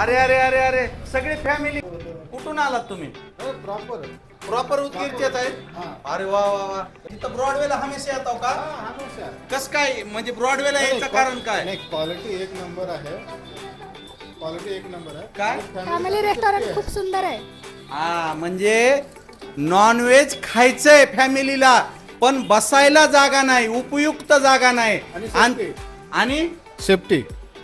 अरे अरे अरे अरे सगळी फॅमिली कुठून आलात तुम्ही? प्रॉपर प्रॉपर उदगीरचेच आहेत? अरे वा वा वा. इथं ब्रॉडवेला हमेशा येतो का? कस काय म्हणजे ब्रॉडवेला यायचं कारण काय? नाही क्वालिटी एक नंबर आहे. क्वालिटी एक नंबर आहे. काय? फॅमिली रेस्टॉरंट खूप सुंदर आहे. हा म्हणजे नॉनव्हेज खायचंय फॅमिलीला पण बसायला जागा नाही उपयुक्त जागा नाही. आणि सेफ्टी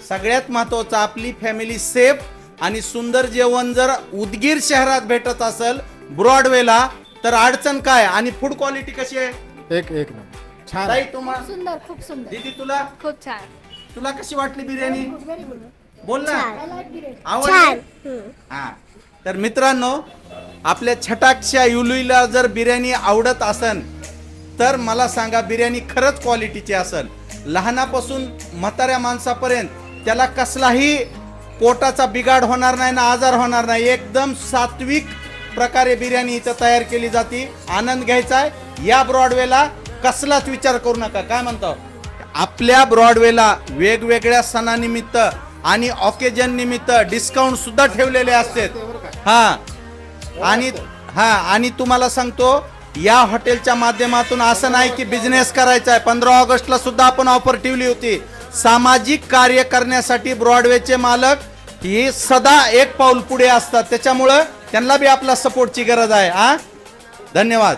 सगळ्यात महत्वाचं आपली फॅमिली सेफ आणि सुंदर जेवण जर उदगीर शहरात भेटत असेल ब्रॉडवेला तर अडचण काय? आणि फूड क्वालिटी कशी आहे? एक एक छान ताई आहे. तुम्हाला सुंदर खूप सुंदर. दीदी तुला? खूप छान. तुला कशी वाटली बिर्याणी? बोल ना. आवडली हा. तर मित्रांनो आपल्या छटाकच्या युलुईला जर बिर्याणी आवडत असन तर मला सांगा बिर्याणी खरंच क्वालिटीची असन लहानापासून म्हाताऱ्या माणसापर्यंत त्याला कसलाही पोटाचा बिघाड होणार नाही ना आजार होणार नाही. एकदम सात्विक प्रकारे बिर्याणी इथं तयार केली जाते. आनंद घ्यायचा आहे. या ब्रॉडवेला कसलाच विचार करू नका. काय म्हणतो? आपल्या ब्रॉडवेला वेगवेगळ्या सणानिमित्त आणि ऑकेजन निमित्त डिस्काउंट सुद्धा ठेवलेले असतात. हा. आणि हा. आणि तुम्हाला सांगतो या हॉटेलच्या माध्यमातून असं नाही की बिझनेस करायचा आहे. पंधरा ऑगस्टला सुद्धा आपण ऑफर ठेवली होती. सामाजिक कार्य करण्यासाठी ब्रॉडवेचे मालक ही सदा एक पाऊल पुढे असतात. त्याच्यामुळं त्यांना बी आपला सपोर्टची गरज आहे हा? धन्यवाद.